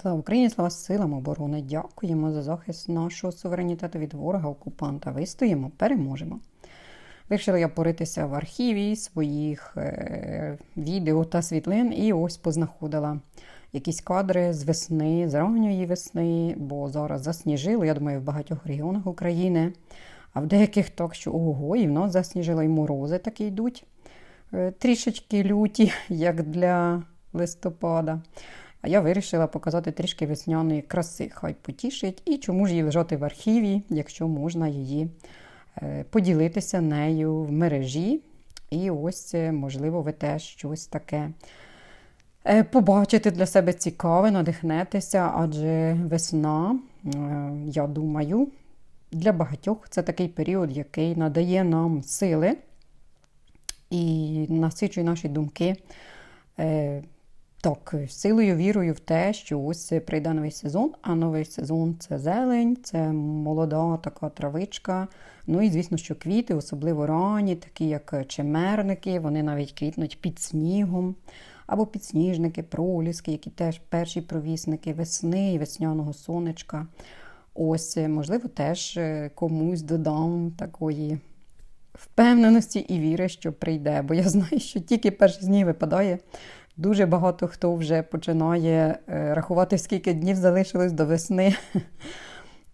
Слава Україні, слава силам оборони! Дякуємо за захист нашого суверенітету від ворога окупанта. Вистоїмо, переможемо. Вирішила я поритися в архіві своїх е, відео та світлин, і ось познаходила якісь кадри з весни, з ранньої весни, бо зараз засніжило, я думаю, в багатьох регіонах України, а в деяких так, що ого, і в нас засніжило, і морози такі йдуть. Е, трішечки люті, як для листопада. А я вирішила показати трішки весняної краси, хай потішить, і чому ж їй лежати в архіві, якщо можна її е, поділитися нею в мережі. І ось, е, можливо, ви теж щось таке е, побачите для себе цікаве, надихнетеся, адже весна, я думаю, для багатьох це такий період, який надає нам сили і насичує наші думки. Так, силою вірою в те, що ось прийде новий сезон, а новий сезон це зелень, це молода така травичка. Ну і звісно, що квіти, особливо ранні, такі як чемерники, вони навіть квітнуть під снігом, або підсніжники, проліски, які теж перші провісники весни і весняного сонечка. Ось, можливо, теж комусь додам такої впевненості і віри, що прийде. Бо я знаю, що тільки перший сніг випадає. Дуже багато хто вже починає е, рахувати, скільки днів залишилось до весни.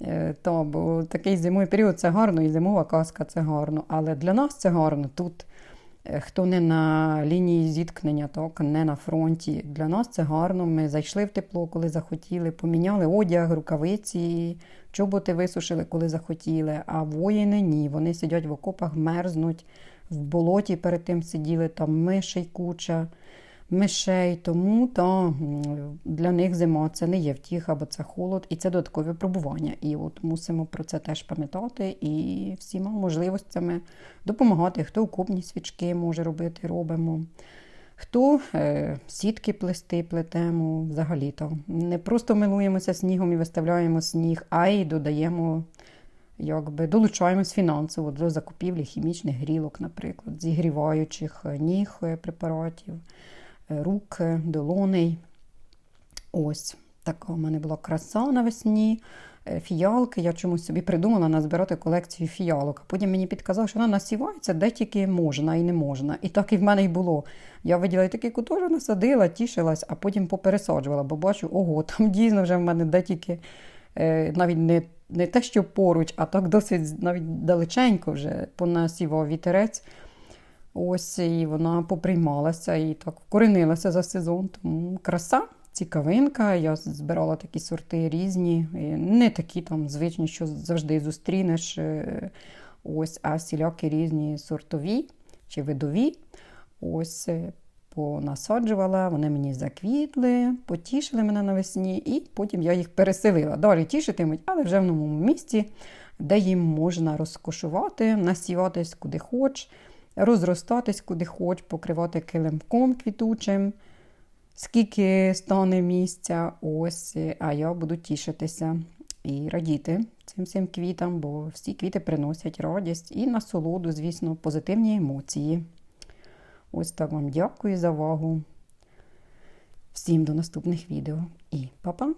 Е, то, бо такий зимовий період це гарно, і зимова казка це гарно. Але для нас це гарно. Тут е, хто не на лінії зіткнення, так, не на фронті. Для нас це гарно. Ми зайшли в тепло, коли захотіли, поміняли одяг, рукавиці, чоботи висушили, коли захотіли. А воїни ні. Вони сидять в окопах, мерзнуть, в болоті перед тим сиділи, там мишей куча мишей, тому та, для них зима це не є втіха, бо це холод, і це додаткове пробування. І от мусимо про це теж пам'ятати і всіма можливостями допомагати. Хто окопні свічки може робити, робимо. Хто е, сітки плести, плетемо взагалі то не просто милуємося снігом і виставляємо сніг, а й додаємо, якби долучаємось фінансово до закупівлі хімічних грілок, наприклад, зігріваючих ніг е, препаратів. Рук, долоней. Ось така у мене була краса навесні. Е, фіялки, я чомусь собі придумала назбирати колекцію фіялок. Потім мені підказав, що вона насівається де тільки можна і не можна. І так і в мене й було. Я виділа і такий кутожок насадила, тішилась, а потім попересаджувала, бо бачу, ого, там дійсно вже в мене де тільки е, навіть не не те, що поруч, а так досить навіть далеченько вже понасівав вітерець. Ось і вона поприймалася і так вкоренилася за сезон. Тому краса, цікавинка. Я збирала такі сорти різні, не такі там звичні, що завжди зустрінеш. Е, ось, а всілякі різні сортові чи видові. Ось е, понасаджувала, вони мені заквітли, потішили мене навесні, і потім я їх переселила. Далі тішитимуть, але вже в новому місці, де їм можна розкошувати, насіватись куди хоч розростатись куди хоч, покривати килимком квітучим, скільки стане місця, ось, а я буду тішитися і радіти цим всім квітам, бо всі квіти приносять радість і насолоду, звісно, позитивні емоції. Ось так вам дякую за увагу. Всім до наступних відео і па-па!